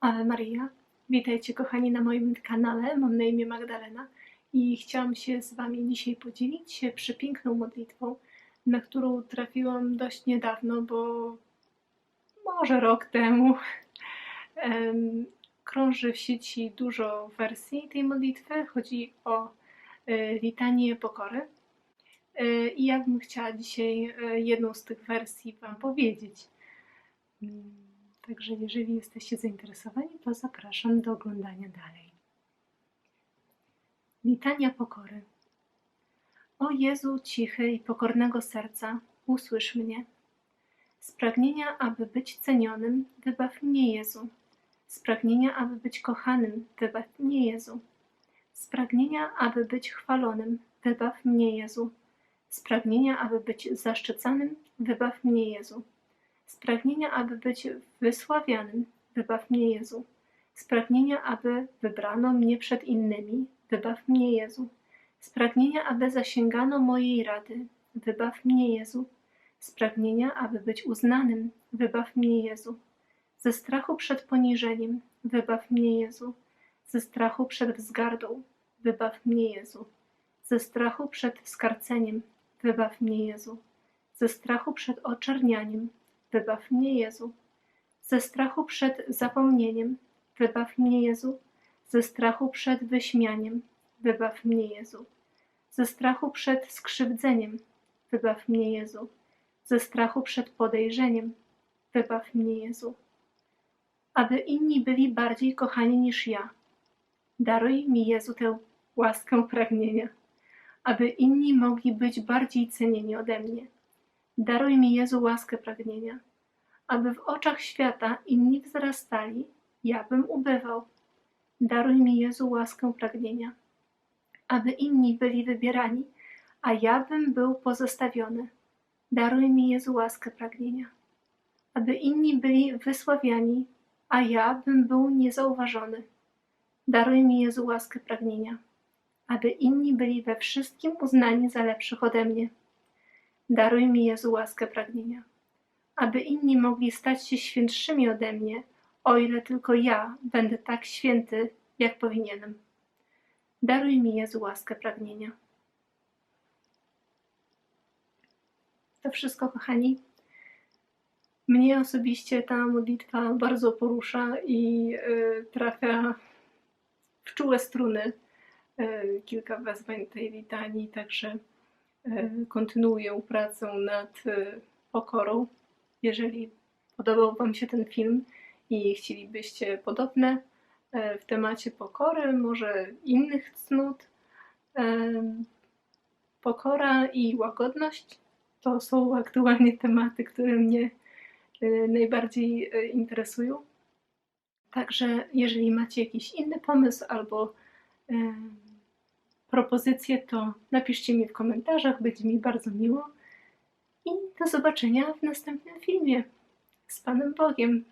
Ave Maria. Witajcie kochani na moim kanale. Mam na imię Magdalena i chciałam się z Wami dzisiaj podzielić się przepiękną modlitwą, na którą trafiłam dość niedawno, bo może rok temu. Em, Krąży w sieci dużo wersji tej modlitwy. Chodzi o e, litanię pokory. E, I ja bym chciała dzisiaj e, jedną z tych wersji Wam powiedzieć. Także jeżeli jesteście zainteresowani, to zapraszam do oglądania dalej. Litania pokory. O Jezu cichy i pokornego serca, usłysz mnie. Z pragnienia, aby być cenionym, wybaw mnie Jezu. Z pragnienia, aby być kochanym, wybaw mnie Jezu. Z pragnienia, aby być chwalonym, wybaw mnie Jezu. Z pragnienia, aby być zaszczycanym, wybaw mnie Jezu. Z pragnienia, aby być wysławianym, wybaw mnie Jezu. Z pragnienia, aby wybrano mnie przed innymi, wybaw mnie Jezu. Z pragnienia, aby zasięgano mojej rady, wybaw mnie Jezu. Z pragnienia, aby być uznanym, wybaw mnie Jezu. Ze strachu przed poniżeniem, wybaw mnie Jezu. Ze strachu przed wzgardą, wybaw mnie Jezu. Ze strachu przed skarceniem, wybaw mnie Jezu. Ze strachu przed oczernianiem, wybaw mnie Jezu. Ze strachu przed zapomnieniem, wybaw mnie Jezu. Ze strachu przed wyśmianiem, wybaw mnie Jezu. Ze strachu przed skrzywdzeniem, wybaw mnie Jezu. Ze strachu przed podejrzeniem, wybaw mnie Jezu. Aby inni byli bardziej kochani niż ja. Daruj mi Jezu tę łaskę pragnienia, aby inni mogli być bardziej cenieni ode mnie. Daruj mi Jezu łaskę pragnienia, aby w oczach świata inni wzrastali, ja bym ubywał. Daruj mi Jezu łaskę pragnienia, aby inni byli wybierani, a ja bym był pozostawiony. Daruj mi Jezu łaskę pragnienia, aby inni byli wysławiani, a ja bym był niezauważony. Daruj mi Jezu łaskę pragnienia, aby inni byli we wszystkim uznani za lepszych ode mnie. Daruj mi Jezu łaskę pragnienia, aby inni mogli stać się świętszymi ode mnie, o ile tylko ja będę tak święty, jak powinienem. Daruj mi Jezu łaskę pragnienia. To wszystko, kochani. Mnie osobiście ta modlitwa bardzo porusza i y, trafia w czułe struny. Y, kilka wezwań tej litanii, także kontynuuję pracę nad y, pokorą. Jeżeli podobał Wam się ten film i chcielibyście podobne y, w temacie pokory, może innych cnót, pokora i łagodność to są aktualnie tematy, które mnie najbardziej interesują. Także jeżeli macie jakiś inny pomysł albo propozycje, to napiszcie mi w komentarzach, będzie mi bardzo miło. I do zobaczenia w następnym filmie. Z Panem Bogiem.